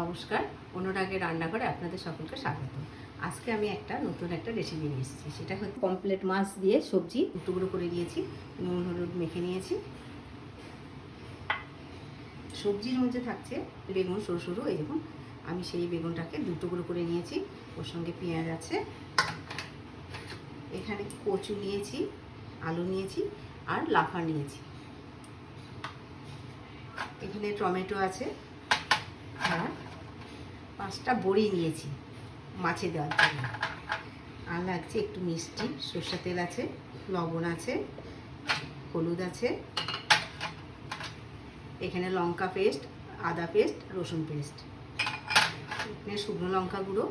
নমস্কার অনুরাগের রান্নাঘরে আপনাদের সকলকে স্বাগত। আজকে আমি একটা নতুন একটা রেসিপি নিয়ে এসেছি, সেটা হচ্ছে কমপ্লেট মাছ দিয়ে সবজি টুকরো করে দিয়েছি, নুন, হলুদ মেখে নিয়েছি। সবজির মধ্যে থাকছে বেগুন সরু সরু দেখুন, আমি সেই বেগুনটাকে দু টুকরো করে নিয়েছি, ওর সঙ্গে পেঁয়াজ আছে। এখানে কচু নিয়েছি, আলু নিয়েছি, আর লাফা নিয়েছি। এখানে টমেটো আছে, আর পাঁচটা বড়ি নিয়েছি মাছে দেওয়ার জন্য। আর লাগছে একটু মিষ্টি সর্ষে তেল আছে, লবণ আছে, হলুদ আছে, এখানে লঙ্কা পেস্ট, আদা পেস্ট, রসুন পেস্ট। এখানে শুকনো লঙ্কা গুঁড়ো,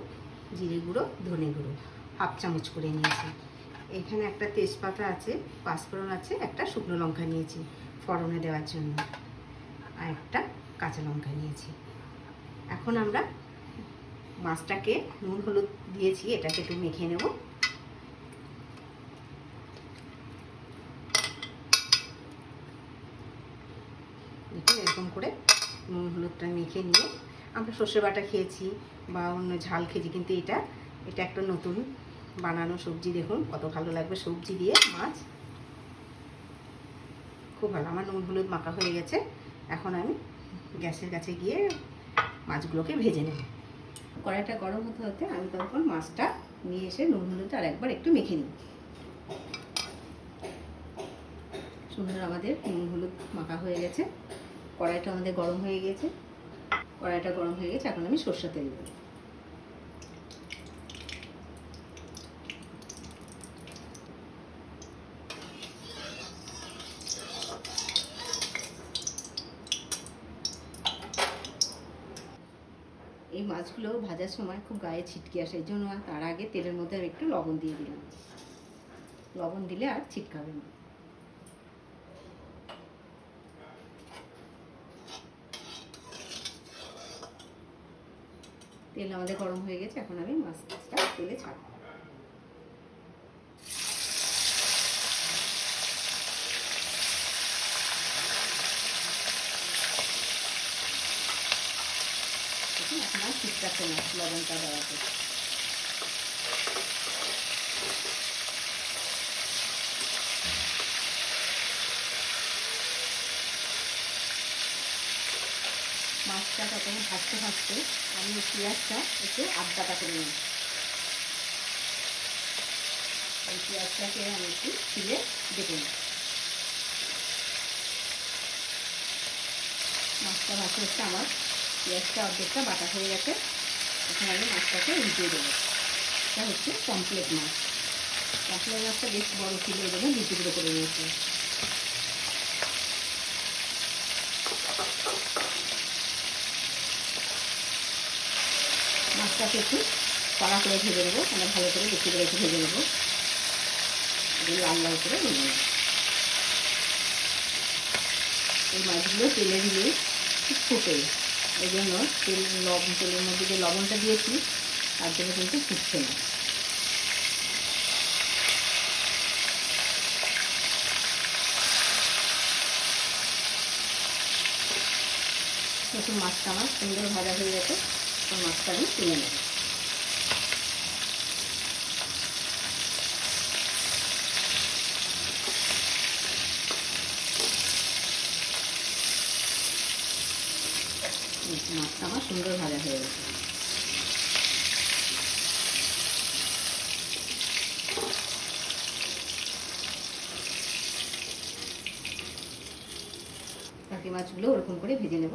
জিরে গুঁড়ো, ধনে গুঁড়ো, হাফ চামচ করে নিয়েছি। এখানে একটা তেজপাতা আছে, পাঁচফোড়ন আছে, একটা শুকনো লঙ্কা নিয়েছি ফড়নে দেওয়ার জন্য। আর একটা কাঁচা লঙ্কা নিয়েছি। এখন আমরা মাছটাকে নুন, হলুদ দিয়েছি, এটাকে একটু মেখে নেব। এরকম করে নুন, হলুদটা মেখে নিয়ে আমরা সর্ষে বাটা খেয়েছি বা অন্য ঝাল খেয়েছি, কিন্তু এটা এটা একটা নতুন বানানো সবজি। দেখুন, কত ভালো লাগবে সবজি দিয়ে মাছ। খুব ভালো, আমার নুন, হলুদ মাখা হয়ে গেছে। এখন আমি গ্যাসের কাছে গিয়ে মাছগুলোকে ভেজে নেব। কড়াইটা গরম হতে হতে আমি তখন মাছটা নিয়ে এসে নুন হলুদ আর একবার একটু মেখে নিই। সুন্দর আমাদের নুন হলুদ মাখা হয়ে গেছে। কড়াইটা আমাদের গরম হয়ে গেছে। কড়াইটা গরম হয়ে গেছে, এখন আমি সর্ষা তেল দেবো এই মাছগুলো ভাজার সময় খুব গায়ে ছিটকে আসে, এই জন্য তার আগে তেলের মধ্যে আর একটু লবণ দিয়ে দিলাম। লবণ দিলে আর ছিটকাবে না। তেল আমাদের গরম হয়ে গেছে, এখন আমি মাছটা তেলে ছাড়বো দেখুন এখন না, লবণটা দেওয়াতে মাছটা তখন ভাজতে ভাজতে আমি পেঁয়াজটা একটু আধবাটা করে নিই। এই পেঁয়াজটাকে আমি একটু ছিলে দেখে নিই। মাছটা ভাজতে হচ্ছে আমার পেঁয়াজটা অর্ধেকটা বাটা হয়ে গেছে। এখন আমি মাছটাকে উল্টিয়ে দেবো। এটা হচ্ছে পমপ্লেট মাছ। পমপ্লেট মাছটা বেশ বড় ছিল জন্য দুটো টুকরো করে নিয়েছি। মাছটাকে একটু কড়া করে ভেজে নেব মানে ভালো করে বেশি করে একটু ভেজে নেব। লাল লাল করে ভেজে নেব। এই মাছগুলো তেলে দিলে খুব ফুটে। এই জন্য তেল, লবণ, তেলের মধ্যে যে লবণটা দিয়েছি, তার জন্য কিন্তু ফুটছে না। দেখুন মাছটা আমার সুন্দর ভাজা হয়ে গেছে মাছটা আমি তুলে নেব। মাছটা আমার সুন্দর ভাজা হয়ে গেছে। কাকি মাছগুলো ওরকম করে ভেজে নেব।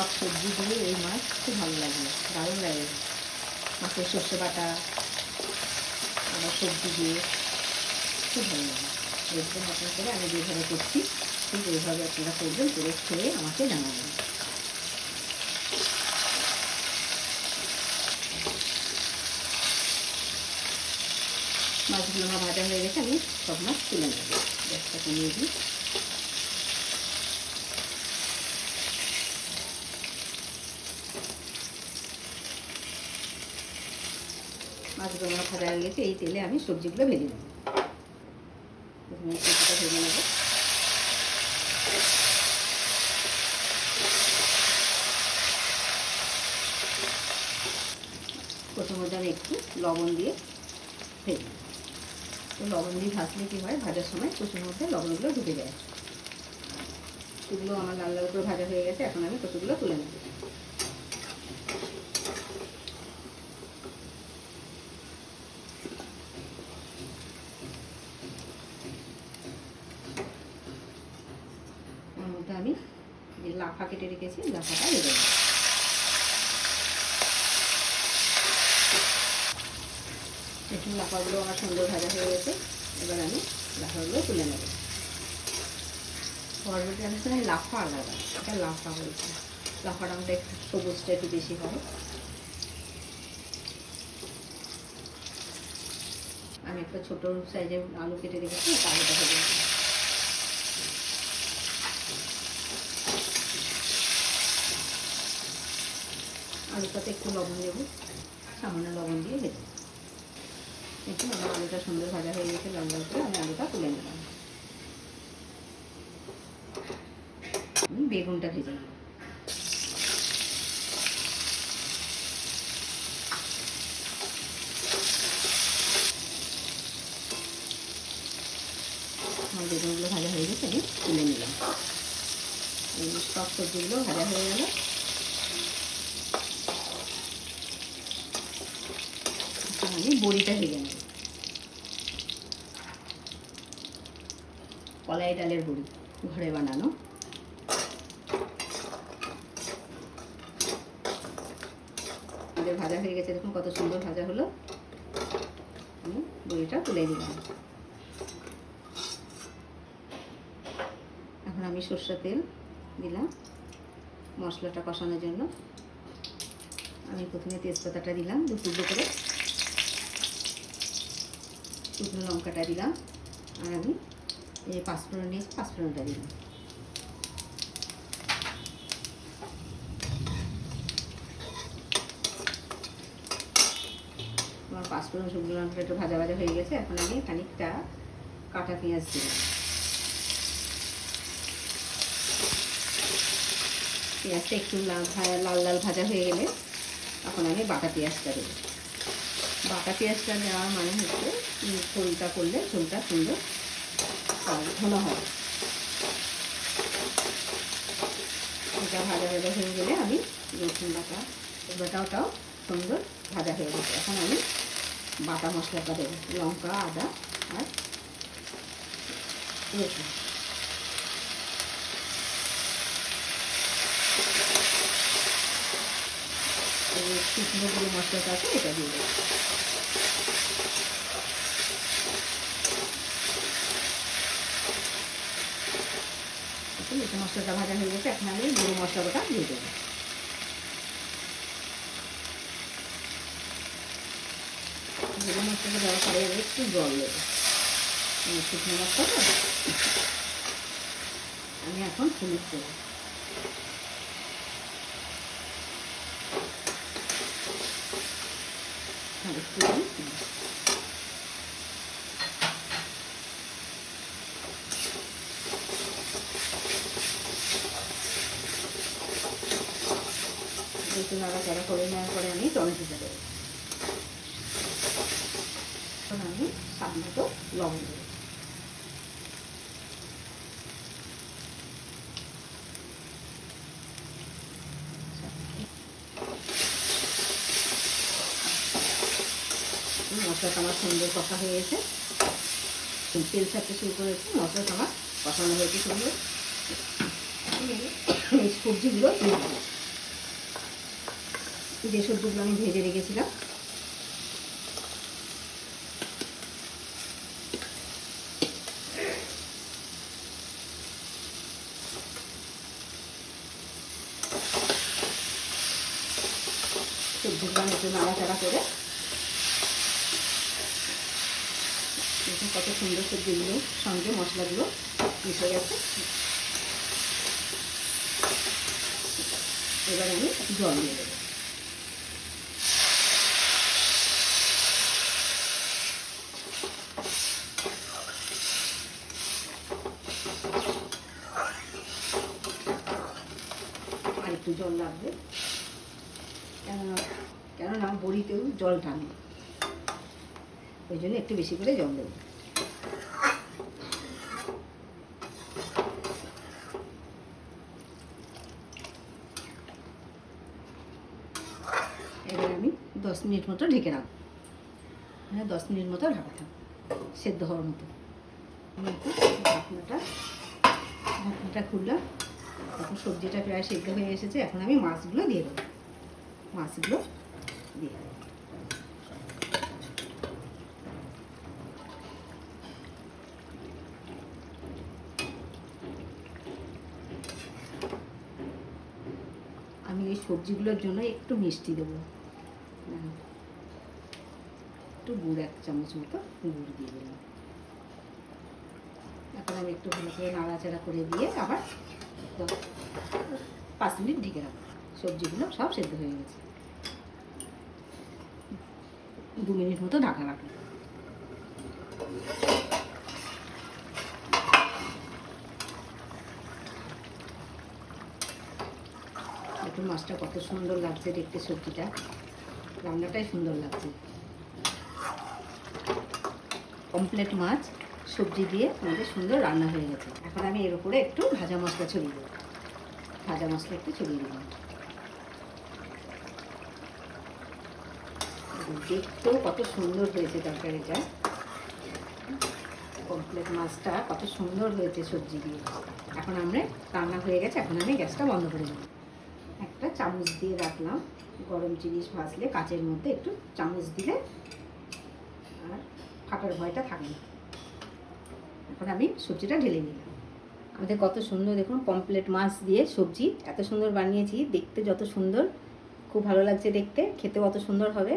সব সবজি দিয়ে এই মাছ খুব ভালো লাগে, দারুণ লাগে। মাছের সর্ষে বাটা, আবার সবজি দিয়ে খুব ভালো লাগে। দেখবেন আপনার করে আমি যেভাবে করছি, ঠিক এইভাবে আপনারা করবেন করে খেয়ে আমাকে জানাবেন। মাছগুলো আমার ভাজা হয়ে গেছে, আমি সব মাছ তুলে নেব। গ্যাসটা কমিয়ে দিই। মাছগুলো আমার ভাজা হয়ে গেছে, এই তেলে আমি সবজিগুলো ভেজে নেব। প্রথমে সবজিটা ভেজে নেব। প্রথমত আমি একটু লবণ দিয়ে ভেজে তো লবণ দিয়ে ভাজলে কী হয়, ভাজার সময় কচুর মধ্যে লবণগুলো ঢুকে যায়। এগুলো আমার লাল লাল করে ভাজা হয়ে গেছে, এখন আমি কচুগুলো তুলে নেব ওর মধ্যে আমি যে লাফা কেটে রেখেছি লাফাটা দেবো দেখুন, লাফাগুলো আমার সুন্দর ভাজা হয়ে গেছে। এবার আমি লাফাগুলো তুলে নেব। রান্নার সময় লাফা আলাদা, এটা লাফা বলছে লাফাটা রঙটা একটু সবুজটা একটু বেশি হয়। আমি একটা ছোট সাইজের আলু কেটে রেখেছি আলুটা ভেজে আলুটাতে একটু লবণ দেবো। সামান্য লবণ দিয়ে নেব। দেখুন, আমার আলুটা সুন্দর ভাজা হয়ে গেছে লাল করে আমি আলুটা তুলে নিলাম। আমি বেগুনটা ভেজে নেব। আমার বেগুনগুলো ভাজা হয়ে গেছে, আমি তুলে নিলাম। সব সবজিগুলো ভাজা হয়ে গেল এখন আমি বড়িটা ভেজে নেব। কলাই ডালের বড়ি ঘরে বানানো। আমাদের ভাজা হয়ে গেছে, দেখুন কত সুন্দর ভাজা হলো। আমি বড়িটা তুলে দিলাম। এখন আমি সর্ষের তেল দিলাম মশলাটা কষানোর জন্য। আমি প্রথমে তেজপাতাটা দিলাম দু টুকরো করে। শুকনো লঙ্কাটা দিলাম। আর আমি এই পাঁচফোড়ন নিয়েছি পাঁচফোড়নটা দিলাম। আমার পাঁচফোড়ন, শুকনো লঙ্কাটা একটু ভাজা ভাজা হয়ে গেছে। এখন আমি খানিকটা কাটা পেঁয়াজ দিলাম। পেঁয়াজটা একটু লাল লাল লাল ভাজা হয়ে গেলে এখন আমি বাটা পেঁয়াজটা দেবো। বাটা পেঁয়াজটা দেওয়ার মানে হচ্ছে ঝোলটা করলে ঝোলটা সুন্দর ঘন হয় এটা ভাজা ভাজা হয়ে গেলে আমি রসুন বাটা বাটাটাও সুন্দর ভাজা হয়ে গেছে। এখন আমি বাটা মশলাটা দেবো, লঙ্কা, আদা আর রসুন। এই শুকনো গুঁড়ো মশলাটা আছে, এটা দিয়ে দেবো। মশলাটা ভাজা হয়ে গেছে, এখন আমি গুঁড়ো মশলাটা দিয়ে দেবো। গুঁড়ো মশলাটা দেওয়ার পরে একটু জল দেবো। শুকনো মশলা তো আমি এখন হলুদ দেবো। আর একটু। একটু নাড়াচাড়া করে নেওয়ার পরে আমি টমেটোটা দেবো আমি স্বাদ মতো লবণ দেবো মশলাটা আমার সুন্দর কষা হয়ে গেছে। তেল ছাড়তে শুরু করেছে মশলাটা আমার কষানো হয়েছে সুন্দর। সবজিগুলো যে সবজিগুলো আমি ভেজে রেখেছিলাম। সবজিগুলো একটু নাড়াচাড়া করে কত সুন্দর সবজিগুলো সঙ্গে মশলাগুলো মিশে গেছে। এবার আমি জল দিয়ে দেবো। আর একটু জল লাগবে। কেননা কেননা বড়িতেও জল টানে। ওই জন্য একটু বেশি করে জল দেবো। এবার আমি দশ মিনিট মতো ঢেকে রাখব। হ্যাঁ দশ মিনিট মতো ঢাকা থাকব। সেদ্ধ হওয়ার মতো। ঢাকনাটা ঢাকনাটা খুললাম। এখন সবজিটা প্রায় সেদ্ধ হয়ে এসেছে। এখন আমি মাছগুলো দিয়ে দেবো। মাছগুলো দিয়ে আমি এই সবজিগুলোর জন্য একটু মিষ্টি দেবো। একটু গুড়, এক চামচ মতো গুড় দিয়ে দিলাম। এখন আমি একটু ভালো করে নাড়াচাড়া করে দিয়ে আবার পাঁচ মিনিট ঢেকে রাখব। সবজিগুলো সব সেদ্ধ হয়ে গেছে। দু মিনিট মতো ঢাকা দেখুন মাছটা কত সুন্দর লাগছে দেখতে সবজিটা। রান্নাটাই সুন্দর লাগছে। কমপ্লিট মাছ, সবজি দিয়ে আমাদের সুন্দর রান্না হয়ে গেছে। এখন আমি এর উপরে একটু ভাজা মশলা ছড়িয়ে দেবো। ভাজা মশলা একটু ছড়িয়ে দিলাম দেখতেও কত সুন্দর হয়েছে তরকারিটা। কমপ্লিট মাছটা কত সুন্দর হয়েছে সবজি দিয়ে। এখন আমরা রান্না হয়ে গেছে, এখন আমি গ্যাসটা বন্ধ করে দেবো। একটা চামচ দিয়ে রাখলাম। গরম জিনিস ভাজলে কাচের মধ্যে একটু চামচ দিলে ফাটার ভয়টা থাকে না। এখন আমি সবজিটা ঢেলে নিলাম। আমাদের কত সুন্দর দেখুন পমপ্লেট মাছ দিয়ে সবজি। এত সুন্দর বানিয়েছি, দেখতে যত সুন্দর, খুব ভালো লাগছে দেখতে, খেতেও অত সুন্দর হবে।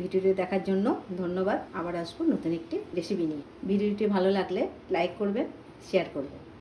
ভিডিওটি দেখার জন্য ধন্যবাদ। আবার আসব নতুন একটি রেসিপি নিয়ে। ভিডিওটি ভালো লাগলে লাইক করবেন শেয়ার করবেন।